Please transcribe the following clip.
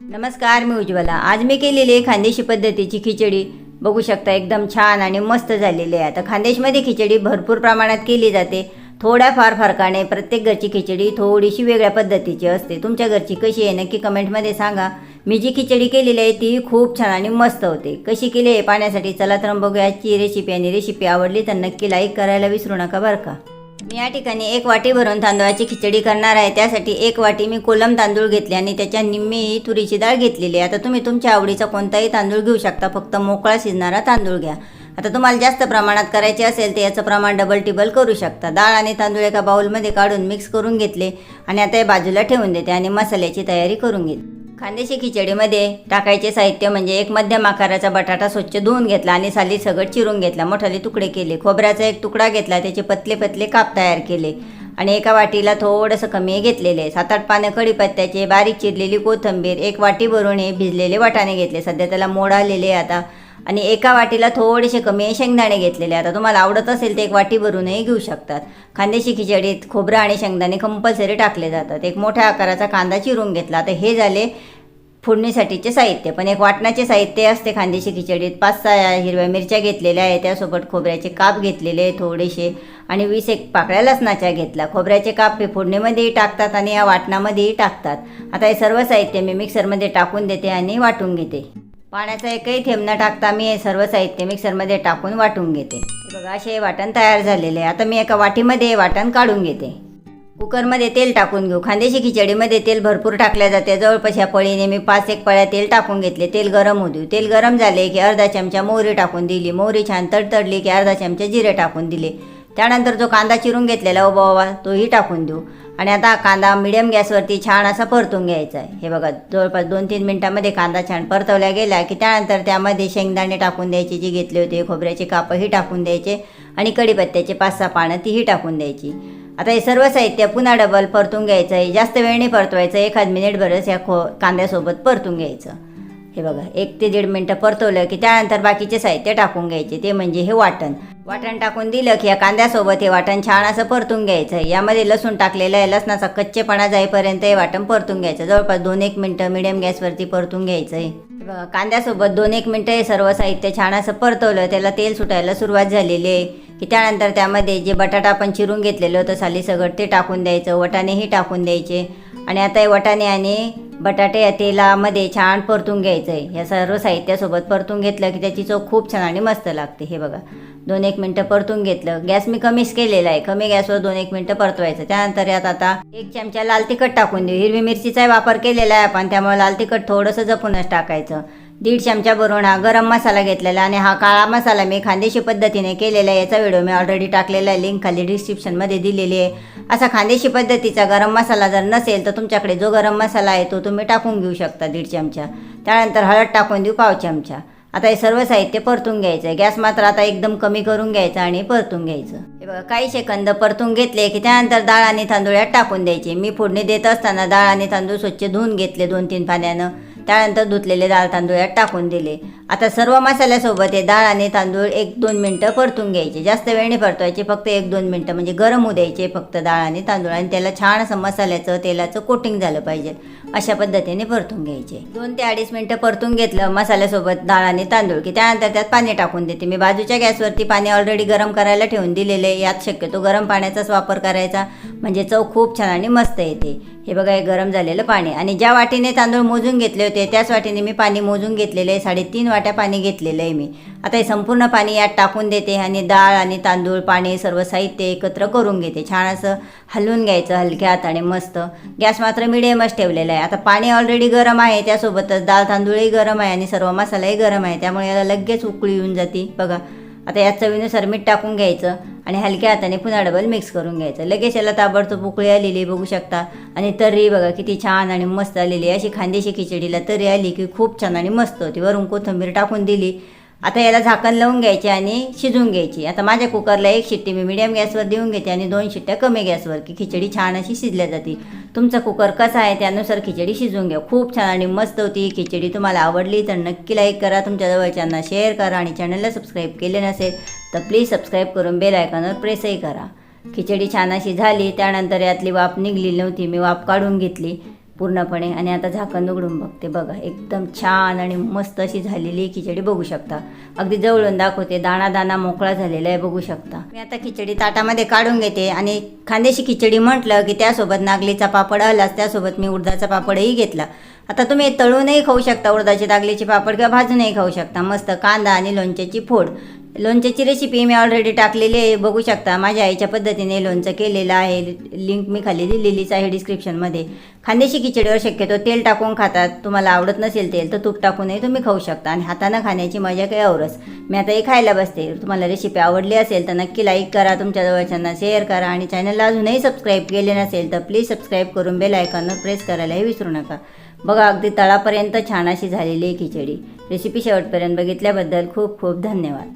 नमस्कार मी उज्ज्वला. आज मी केलेली आहे खानदेशी पद्धतीची खिचडी. बघू शकता एकदम छान आणि मस्त झालेली आहे. आता खानदेशमध्ये खिचडी भरपूर प्रमाणात केली जाते. थोड्याफार फरकाने प्रत्येक घरची खिचडी थोडीशी वेगळ्या पद्धतीची असते. तुमच्या घरची कशी आहे नक्की कमेंटमध्ये सांगा. मी जी खिचडी केलेली आहे ती खूप छान आणि मस्त होते. कशी केली आहे पाण्यासाठी चला तर मग बघूया. आजची रेसिपी आणि रेसिपी आवडली तर नक्की लाईक करायला विसरू नका बरं का? मी या ठिकाणी एक वाटी भरून तांदळाची खिचडी करणार आहे. त्यासाठी एक वाटी मी कोलम तांदूळ घेतले आणि त्याच्या निम्मी तुरीची डाळ घेतलेली आहे. आता तुम्ही तुमच्या आवडीचा कोणताही तांदूळ घेऊ शकता. फक्त मोकळा शिजणारा तांदूळ घ्या. आता तुम्हाला जास्त प्रमाणात करायचे असेल तर याचं प्रमाण डबल टिबल करू शकता. डाळ आणि तांदूळ एका बाउलमध्ये काढून मिक्स करून घेतले आणि आता हे बाजूला ठेवून देते आणि मसाल्याची तयारी करून घेते. खानदेशी खिचडीमध्ये टाकायचे साहित्य म्हणजे एक मध्यम आकाराचा बटाटा स्वच्छ धुवून घेतला आणि साली सगळं चिरून घेतला. मोठाले तुकडे केले. खोबऱ्याचा एक तुकडा घेतला. त्याचे पतले पतले काप तयार केले आणि एका वाटीला थोडंसं कमी घेतलेले. सात आठ पानं कढीपत्त्याचे बारीक चिरलेली कोथिंबीर एक वाटी भरून हे भिजलेले वाटाणे घेतले. सध्या त्याला मोड आलेले आता. आणि एका वाटीला थोडेसे कमी शेंगदाणे घेतलेले आता तुम्हाला आवडत असेल ते एक वाटी भरूनही घेऊ शकतात. खांद्याची खिचडीत खोबरं आणि शेंगदाणे कंपल्सरी टाकले जातात. एक मोठ्या आकाराचा कांदा चिरून घेतला. आता हे झाले फोडणीसाठीचे साहित्य. पण एक वाटणाचे साहित्य असते खांदेशी खिचडीत. पाच सहा हिरव्या मिरच्या घेतलेल्या आहे त्यासोबत खोबऱ्याचे काप घेतलेले आहे थोडेसे. आणि वीस एक पाकळ्या लसणाच्या घेतला खोबऱ्याचे काप हे फोडणीमध्येही टाकतात आणि या वाटणामध्येही टाकतात. आता हे सर्व साहित्य मी मिक्सरमध्ये टाकून देते आणि वाटून घेते. पाण्याचा एकही थेंब न टाकता मी हे सर्व साहित्य मिक्सरमध्ये टाकून वाटून घेते. बघा असे हे वाटण तयार झालेले आहे. आता मी एका वाटीमध्ये हे वाटण काढून घेते. कुकरमध्ये तेल टाकून घेऊ. खांदेशी खिचडीमध्ये तेल भरपूर टाकल्या जाते. जवळपास ह्या पळीने मी पाच एक पळ्या तेल टाकून घेतले. तेल गरम होऊ देऊ. तेल गरम झाले की अर्धा चमचा मोहरी टाकून दिली. मोहरी छान तडतडली की अर्धा चमचा जिरे टाकून दिले. त्यानंतर जो कांदा चिरून घेतलेला ओ बाबा तोही टाकून देऊ. आणि आता कांदा मिडियम गॅसवरती छान असा परतून घ्यायचा आहे. हे बघा जवळपास दोन तीन मिनटामध्ये कांदा छान परतवला गेला की त्यानंतर त्यामध्ये शेंगदाणे टाकून द्यायचे जे घेतले होते खोबऱ्याचे कापही टाकून द्यायचे आणि कढीपत्त्याचे पाच सहा पानं तीही टाकून द्यायची. आता हे सर्व साहित्य पुन्हा डबल परतून घ्यायचं आहे. जास्त वेळ नाही परतवायचं. एखाद मिनिटभरच या खो कांद्यासोबत परतून घ्यायचं. हे बघा एक ते दीड मिनटं परतवलं की त्यानंतर बाकीचे साहित्य टाकून घ्यायचे. ते म्हणजे हे वाटण. वाटण टाकून दिलं की या कांद्यासोबत हे वाटण छान असं परतून घ्यायचं. आहे यामध्ये लसूण टाकलेलं आहे. लसणाचा कच्चेपणा जाईपर्यंत हे वाटण परतून घ्यायचं. जवळपास दोन एक मिनटं मिडियम गॅसवरती परतून घ्यायचं आहे बघा कांद्यासोबत दोन एक मिनटं हे सर्व साहित्य छान असं परतवलं. त्याला तेल सुटायला सुरुवात झालेली आहे. की त्यानंतर त्यामध्ये जे बटाटा आपण चिरून घेतलेलं होतं साली सगळं ते टाकून द्यायचं वटाणेही टाकून द्यायचे. आणि आता हे वटाणे आणि बटाटे या तेलामध्ये छान परतून घ्यायचं आहे या सर्व साहित्यासोबत परतून घेतलं की त्याची चव खूप छान आणि मस्त लागते. हे बघा दोन एक मिनटं परतून घेतलं. गॅस मी कमीच केलेला आहे. कमी गॅसवर दोन एक मिनटं परतवायचं. त्यानंतर यात आता एक चमचा लाल तिखट टाकून देऊ. हिरवी मिरचीचाही वापर केलेला आहे आपण त्यामुळे लाल तिखट थोडंसं जपूनच टाकायचं. दीड चमचा भरून हा गरम मसाला घेतलेला आणि हा काळा मसाला मी खानदेशी पद्धतीने केलेला आहे. याचा व्हिडिओ मी ऑलरेडी टाकलेला आहे. लिंक खाली डिस्क्रिप्शनमध्ये दिलेली आहे. असा खानदेशी पद्धतीचा गरम मसाला जर नसेल तर तुमच्याकडे जो गरम मसाला आहे तो तुम्ही टाकून घेऊ शकता दीड चमचा. त्यानंतर हळद टाकून देऊ पाव चमचा. आता हे सर्व साहित्य परतून घ्यायचं गॅस मात्र आता एकदम कमी करून घ्यायचा आणि परतून घ्यायचं. हे बघा काही सेकंद परतून घेतले की त्यानंतर डाळ आणि तांदूळ यात टाकून द्यायचे. मी फोडणी देत असताना डाळ आणि तांदूळ स्वच्छ धुवून घेतले दोन तीन पाण्यानं. त्यानंतर धुतलेले दाल तांदूळ यात टाकून दिले. आता सर्व मसाल्यासोबत हे डाळ आणि तांदूळ एक दोन मिनटं परतून घ्यायचे. जास्त वेळ नाही परतवायचे. फक्त एक दोन मिनटं. म्हणजे गरम होऊ द्यायचे फक्त डाळ आणि तांदूळ. आणि त्याला छान असं मसाल्याचं तेलाचं कोटिंग झालं पाहिजे. अशा पद्धतीने परतून घ्यायचे. दोन ते अडीच मिनटं परतून घेतलं मसाल्यासोबत डाळ आणि तांदूळ की त्यानंतर त्यात पाणी टाकून देते. मी बाजूच्या गॅसवरती पाणी ऑलरेडी गरम करायला ठेवून दिलेले यात शक्यतो गरम पाण्याचाच वापर करायचा. म्हणजे चव खूप छान आणि मस्त येते. हे बघा हे गरम झालेलं पाणी. आणि ज्या वाटीने तांदूळ मोजून घेतले होते त्याच वाटीने मी पाणी मोजून घेतलेले आहे. साडेतीन वाट्या पाणी घेतलेलं आहे मी. आता हे संपूर्ण पाणी यात टाकून देते आणि डाळ आणि तांदूळ पाणी सर्व साहित्य एकत्र करून घेते. छान असं हलवून घ्यायचं हलक्या हाताने मस्त. गॅस मात्र मिडियमच ठेवलेला आहे. आता पाणी ऑलरेडी गरम आहे त्यासोबतच डाळ तांदूळही गरम आहे आणि सर्व मसालाही गरम आहे. त्यामुळे याला लगेच उकळी येऊन जाते. बघा आता यात चवीनुसार मीठ टाकून घ्यायचं. आणि हलक्या हाताने पुन्हा डबल मिक्स करून घ्यायचं. लगेच याला ताबडतोब उकळी आलेली बघू शकता. आणि तर्री बघा किती छान आणि मस्त आलेली अशी खांदेशी खिचडीला तर्री आली की खूप छान आणि मस्त होती. वरून कोथिंबीर टाकून दिली. आता याला झाकण लावून घ्यायचे आणि शिजवून घ्यायची. आता माझ्या कुकरला एक शिट्टी मी मिडियम गॅसवर देऊन घेते आणि दोन शिट्ट्या कमी गॅसवर की खिचडी छान अशी शिजल्या जाते. तुमचा कुकर कसा आहे त्यानुसार खिचडी शिजवून घ्या. खूप छान आणि मस्त होती ही खिचडी. तुम्हाला आवडली तर नक्की लाईक करा. तुमच्या जवळच्यांना शेअर करा आणि चॅनलला सबस्क्राईब केले नसेल तर प्लीज सबस्क्राईब करून बेल आयकॉनवर प्रेसही करा. खिचडी छान अशी झाली. त्यानंतर यातली वाफ निघली नव्हती. मी वाफ काढून घेतली. पूर्णपणे. आणि आता झाकण उघडून बघते बघा. एकदम छान आणि मस्त अशी झालेली खिचडी. बघू शकता. अगदी जवळून दाखवते. दाणा दाणा मोकळा झालेला आहे. बघू शकता. मी आता खिचडी ताटामध्ये काढून घेते. आणि खांदेशी खिचडी म्हटलं की त्यासोबत नागलीचा पापड आलाच. त्यासोबत मी उडदाचा पापडही घेतला. आता तुम्ही तळूनही खाऊ शकता. उडदाची दागलीची पापड किंवा भाजूनही खाऊ शकता. मस्त कांदा आणि लोणच्याची फोड. लोणच्याची रेसिपी मी ऑलरेडी टाकलेली आहे. बघू शकता माझ्या आईच्या पद्धतीने लोणचं केलेलं आहे. लिंक मी खाली दिलेलीच आहे डिस्क्रिप्शनमध्ये खांदेशी खिचडीवर शक्यतो तेल टाकून खातात. तुम्हाला आवडत नसेल तेल तर तूप टाकूनही तुम्ही खाऊ शकता. आणि हातानं खाण्याची मजा काही औरच मी आता हे खायला बसते. तुम्हाला रेसिपी आवडली असेल तर नक्की लाईक करा. तुमच्या जवळच्यांना शेअर करा. आणि चॅनलला अजूनही सबस्क्राईब केले नसेल तर प्लीज सबस्क्राईब करून बेल आयकॉनवर प्रेस करायलाही विसरू नका. बघा अगदी तळापर्यंत छान अशी झालेली आहे खिचडी. रेसिपी शेवटपर्यंत बघितल्याबद्दल खूप खूप धन्यवाद.